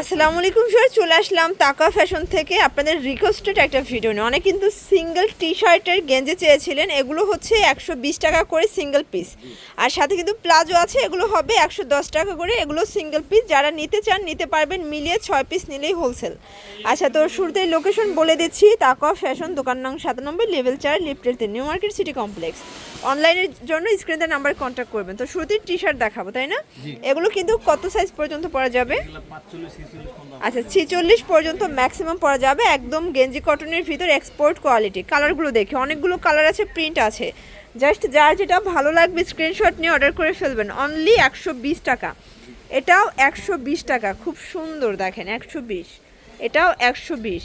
আসসালামু আলাইকুম স্যার চলে আসলাম তাকা ফ্যাশন থেকে। আপনাদের রিকোয়েস্টেড একটা ভিডিও নিয়ে। অনেক কিন্তু সিঙ্গেল টি শার্টের গেঞ্জি চেয়েছিলেন। এগুলো হচ্ছে একশো বিশ টাকা করে সিঙ্গেল পিস আর সাথে কিন্তু প্লাজো আছে এগুলো হবে একশো দশ টাকা করে। এগুলো সিঙ্গেল পিস যারা নিতে চান নিতে পারবেন মিলিয়ে ছয় পিস নিলেই হোলসেল আচ্ছা তো শুরুতেই লোকেশন বলে দিচ্ছি। তাকা ফ্যাশন দোকান নং সাতানব্বই লেভেল চার লিফটের তিন নিউ মার্কেট সিটি কমপ্লেক্স। অনলাইনের জন্য স্ক্রিনের নাম্বার কন্ট্যাক্ট করবেন। তো শুরুতেই টি শার্ট দেখাবো তাই না? এগুলো কিন্তু কত সাইজ পর্যন্ত পরা যাবে? আচ্ছা ছিচল্লিশ পর্যন্ত ম্যাক্সিমাম পরা যাবে একদম গেঞ্জি কটনের ভিতর এক্সপোর্ট কোয়ালিটি কালারগুলো দেখি। অনেকগুলো কালার আছে প্রিন্ট আছে। জাস্ট যার যেটা ভালো লাগবে স্ক্রিনশট নিয়ে অর্ডার করে ফেলবেন। অনলি একশো বিশ টাকা। এটাও একশো বিশ টাকা। খুব সুন্দর দেখেন একশো বিশ। এটাও একশো বিশ।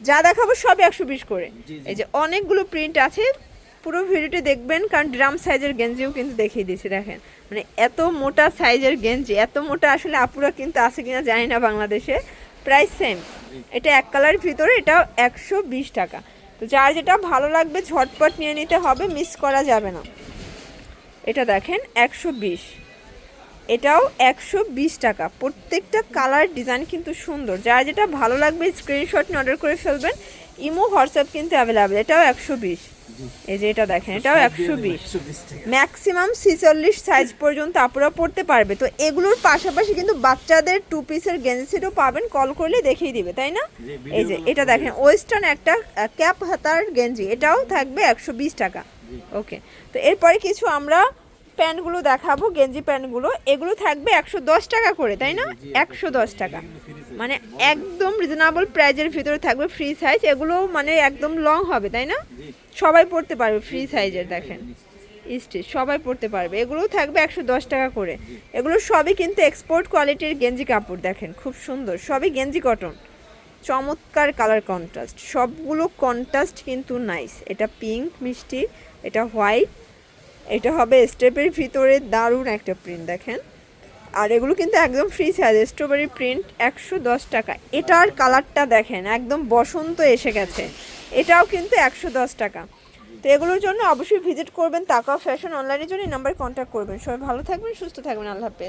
যা দেখাবো সব একশো বিশ করে। এই যে অনেকগুলো প্রিন্ট আছে পুরো ভিডিওটি দেখবেন, কারণ ড্রাম সাইজের গেঞ্জিও কিন্তু দেখিয়ে দিয়েছি, দেখেন। মানে এত মোটা সাইজের গেঞ্জি, এত মোটা আসলে আপুরা কিন্তু আছে কিনা জানি না বাংলাদেশে। Price same. এটা এক কালার ভিতরে এটাও একশো বিশ টাকা। তো যার যেটা ভালো লাগবে ঝটপট নিয়ে নিতে হবে, মিস করা যাবে না। এটা দেখেন, একশো বিশ। এটাও একশো বিশ টাকা। প্রত্যেকটা কালার ডিজাইন কিন্তু সুন্দর। যার যেটা ভালো লাগবে, স্ক্রিনশট অর্ডার করে ফেলবেন। ইমো হোয়াটসঅ্যাপ কিন্তু অ্যাভেলেবেল এটাও একশো বিশ। এই যে এটা দেখেন এটাও একশো বিশ। ম্যাক্সিমাম ছিচল্লিশ সাইজ পর্যন্ত আপুরা পড়তে পারবে। তো এগুলোর পাশাপাশি কিন্তু বাচ্চাদের টু পিসের গেঞ্জি সেটও পাবেন কল করলে দেখিয়ে দিবে তাই না? এই যে এটা দেখেন ওয়েস্টার্ন একটা ক্যাপ হাতার গেঞ্জি এটাও থাকবে একশো বিশ টাকা। ওকে তো এরপরে কিছু আমরা প্যান্টগুলো দেখাবো গেঞ্জি প্যান্টগুলো এগুলো থাকবে একশো দশ টাকা করে তাই না? একশো দশ টাকা। মানে একদম রিজনেবল প্রাইজের ভিতরে থাকবে ফ্রি সাইজ এগুলো মানে একদম লং হবে তাই না? সবাই পড়তে পারবে ফ্রি সাইজের দেখেন। স্টিচ সবাই পড়তে পারবে। এগুলোও থাকবে একশো দশ টাকা করে। এগুলো সবই কিন্তু এক্সপোর্ট কোয়ালিটির গেঞ্জি কাপড় দেখেন খুব সুন্দর। সবই গেঞ্জি কটন চমৎকার কালার কন্ট্রাস্ট সবগুলো কন্ট্রাস্ট কিন্তু নাইস এটা পিঙ্ক মিষ্টি এটা হোয়াইট এটা হবে স্টেপের ভিতরে দারুণ একটা প্রিন্ট দেখেন। আর এগুলো কিন্তু একদম ফ্রি সাইজ স্ট্রবেরি প্রিন্ট একশো দশ টাকা। এটার কালারটা দেখেন, একদম বসন্ত এসে গেছে। এটাও কিন্তু একশো দশ টাকা। তো এগুলোর জন্য অবশ্যই ভিজিট করবেন তাকাও ফ্যাশন অনলাইনের জন্য নাম্বার কন্ট্যাক্ট করবেন। সবাই ভালো থাকবেন, সুস্থ থাকবেন, আল্লাহ হাফেজ।